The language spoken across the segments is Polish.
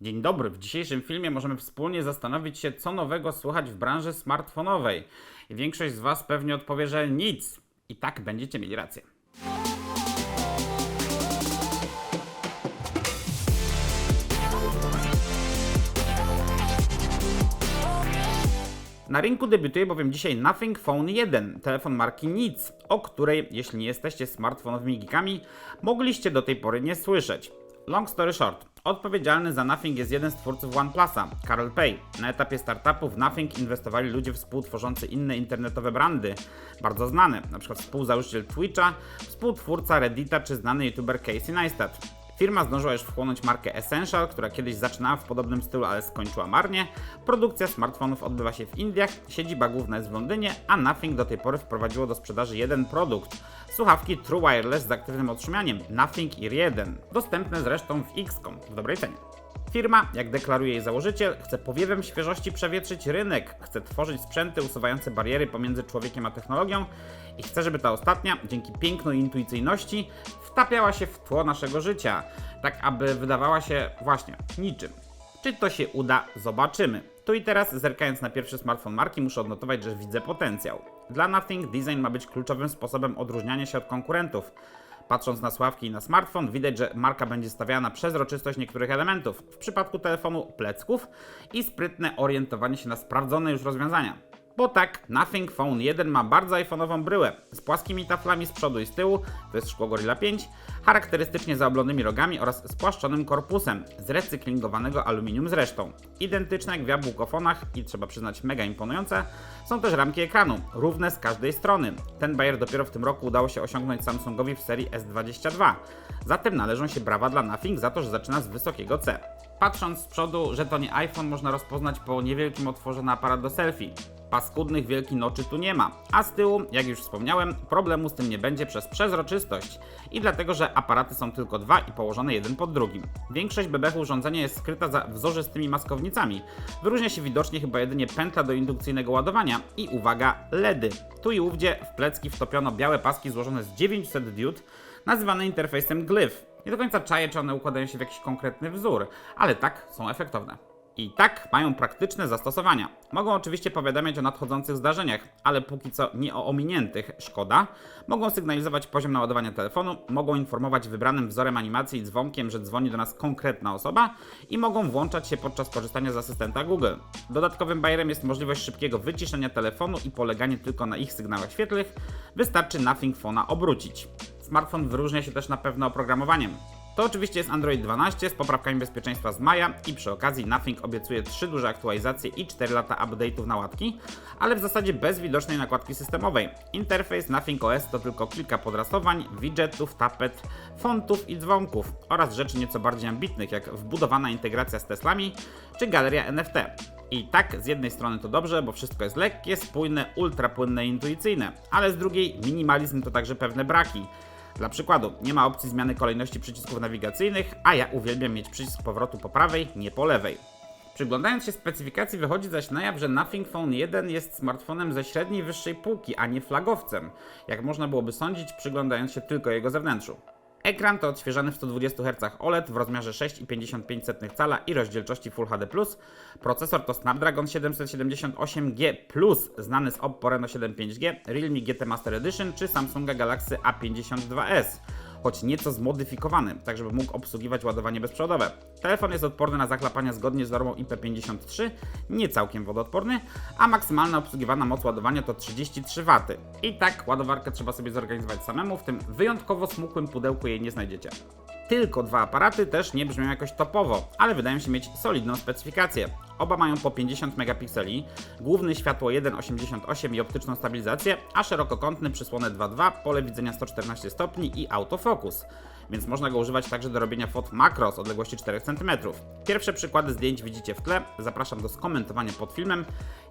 Dzień dobry. W dzisiejszym filmie możemy wspólnie zastanowić się, co nowego słychać w branży smartfonowej. I większość z Was pewnie odpowie, że nic. I tak będziecie mieli rację. Na rynku debiutuje bowiem dzisiaj Nothing Phone 1, telefon marki Nic, o której, jeśli nie jesteście smartfonowymi geekami, mogliście do tej pory nie słyszeć. Long story short, odpowiedzialny za Nothing jest jeden z twórców OnePlusa, Carl Pay. Na etapie startupu w Nothing inwestowali ludzie współtworzący inne internetowe brandy, bardzo znane, np. współzałożyciel Twitcha, współtwórca Reddita czy znany youtuber Casey Neistat. Firma zdążyła już wchłonąć markę Essential, która kiedyś zaczynała w podobnym stylu, ale skończyła marnie. Produkcja smartfonów odbywa się w Indiach, siedziba główna jest w Londynie, a Nothing do tej pory wprowadziło do sprzedaży jeden produkt. Słuchawki True Wireless z aktywnym otrzymianiem Nothing Ear 1, dostępne zresztą w XCOM w dobrej cenie. Firma, jak deklaruje jej założyciel, chce powiewem świeżości przewietrzyć rynek, chce tworzyć sprzęty usuwające bariery pomiędzy człowiekiem a technologią i chce, żeby ta ostatnia, dzięki pięknu i intuicyjności, wtapiała się w tło naszego życia, tak aby wydawała się właśnie niczym. Czy to się uda, zobaczymy. Tu i teraz, zerkając na pierwszy smartfon marki, muszę odnotować, że widzę potencjał. Dla Nothing design ma być kluczowym sposobem odróżniania się od konkurentów. Patrząc na sławki i na smartfon, widać, że marka będzie stawiała na przezroczystość niektórych elementów, w przypadku telefonu plecków i sprytne orientowanie się na sprawdzone już rozwiązania. Bo tak, Nothing Phone 1 ma bardzo iPhone'ową bryłę, z płaskimi taflami z przodu i z tyłu, to jest szkło Gorilla 5, charakterystycznie zaoblonymi rogami oraz spłaszczonym korpusem z recyklingowanego aluminium zresztą. Identyczne jak w jabłkofonach i trzeba przyznać mega imponujące, są też ramki ekranu, równe z każdej strony. Ten bajer dopiero w tym roku udało się osiągnąć Samsungowi w serii S22. Zatem należą się brawa dla Nothing za to, że zaczyna z wysokiego C. Patrząc z przodu, że to nie iPhone można rozpoznać po niewielkim otworze na aparat do selfie. Paskudnych wielkich noczy tu nie ma, a z tyłu, jak już wspomniałem, problemu z tym nie będzie przez przezroczystość i dlatego, że aparaty są tylko dwa i położone jeden pod drugim. Większość bebechu urządzenia jest skryta za wzorzystymi maskownicami. Wyróżnia się widocznie chyba jedynie pętla do indukcyjnego ładowania i uwaga, LEDy. Tu i ówdzie w plecki wtopiono białe paski złożone z 900 diod, nazywane interfejsem glyph. Nie do końca czaję, czy one układają się w jakiś konkretny wzór, ale tak są efektowne. I tak mają praktyczne zastosowania. Mogą oczywiście powiadamiać o nadchodzących zdarzeniach, ale póki co nie o ominiętych, szkoda. Mogą sygnalizować poziom naładowania telefonu, mogą informować wybranym wzorem animacji i dzwonkiem, że dzwoni do nas konkretna osoba i mogą włączać się podczas korzystania z asystenta Google. Dodatkowym bajerem jest możliwość szybkiego wyciszenia telefonu i poleganie tylko na ich sygnałach świetlnych. Wystarczy Nothing Phone'a obrócić. Smartfon wyróżnia się też na pewno oprogramowaniem. To oczywiście jest Android 12 z poprawkami bezpieczeństwa z maja i przy okazji Nothing obiecuje 3 duże aktualizacje i 4 lata update'ów na łatki, ale w zasadzie bez widocznej nakładki systemowej. Interfejs Nothing OS to tylko kilka podrasowań, widgetów, tapet, fontów i dzwonków oraz rzeczy nieco bardziej ambitnych jak wbudowana integracja z Teslami czy galeria NFT. I tak, z jednej strony to dobrze, bo wszystko jest lekkie, spójne, ultrapłynne i intuicyjne, ale z drugiej minimalizm to także pewne braki. Dla przykładu, nie ma opcji zmiany kolejności przycisków nawigacyjnych, a ja uwielbiam mieć przycisk powrotu po prawej, nie po lewej. Przyglądając się specyfikacji wychodzi zaś na jaw, że Nothing Phone 1 jest smartfonem ze średniej wyższej półki, a nie flagowcem, jak można byłoby sądzić przyglądając się tylko jego zewnętrzu. Ekran to odświeżany w 120 Hz OLED w rozmiarze 6,55 cala i rozdzielczości Full HD+. Procesor to Snapdragon 778G+, znany z Oppo Reno 7 5G, Realme GT Master Edition czy Samsunga Galaxy A52s choć nieco zmodyfikowany, tak żeby mógł obsługiwać ładowanie bezprzewodowe. Telefon jest odporny na zachlapania zgodnie z normą IP53, nie całkiem wodoodporny, a maksymalna obsługiwana moc ładowania to 33 W. I tak ładowarkę trzeba sobie zorganizować samemu, w tym wyjątkowo smukłym pudełku jej nie znajdziecie. Tylko dwa aparaty też nie brzmią jakoś topowo, ale wydają się mieć solidną specyfikację. Oba mają po 50 megapikseli, główny światło 1.88 i optyczną stabilizację, a szerokokątny przysłonę 2.2, pole widzenia 114 stopni i autofokus. Więc można go używać także do robienia fot makro z odległości 4 cm. Pierwsze przykłady zdjęć widzicie w tle, zapraszam do skomentowania pod filmem,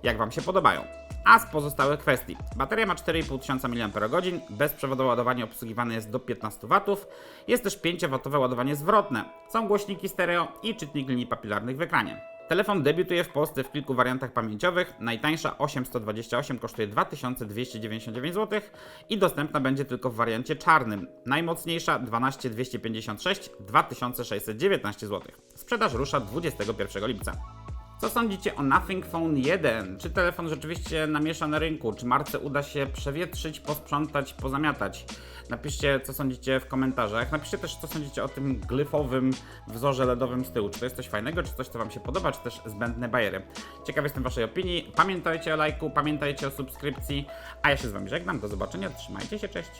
jak Wam się podobają. A z pozostałych kwestii. Bateria ma 4500 mAh, bezprzewodowe ładowanie obsługiwane jest do 15 W, jest też 5W ładowanie zwrotne, są głośniki stereo i czytnik linii papilarnych w ekranie. Telefon debiutuje w Polsce w kilku wariantach pamięciowych. Najtańsza 8128 kosztuje 2299 zł i dostępna będzie tylko w wariancie czarnym. Najmocniejsza 12256 2619 zł. Sprzedaż rusza 21 lipca. Co sądzicie o Nothing Phone 1? Czy telefon rzeczywiście namiesza na rynku? Czy marce uda się przewietrzyć, posprzątać, pozamiatać? Napiszcie, co sądzicie w komentarzach. Napiszcie też, co sądzicie o tym glyfowym wzorze LEDowym z tyłu. Czy to jest coś fajnego, czy coś, co Wam się podoba, czy też zbędne bajery. Ciekaw jestem Waszej opinii. Pamiętajcie o lajku, pamiętajcie o subskrypcji. A ja się z Wami żegnam. Do zobaczenia. Trzymajcie się, cześć.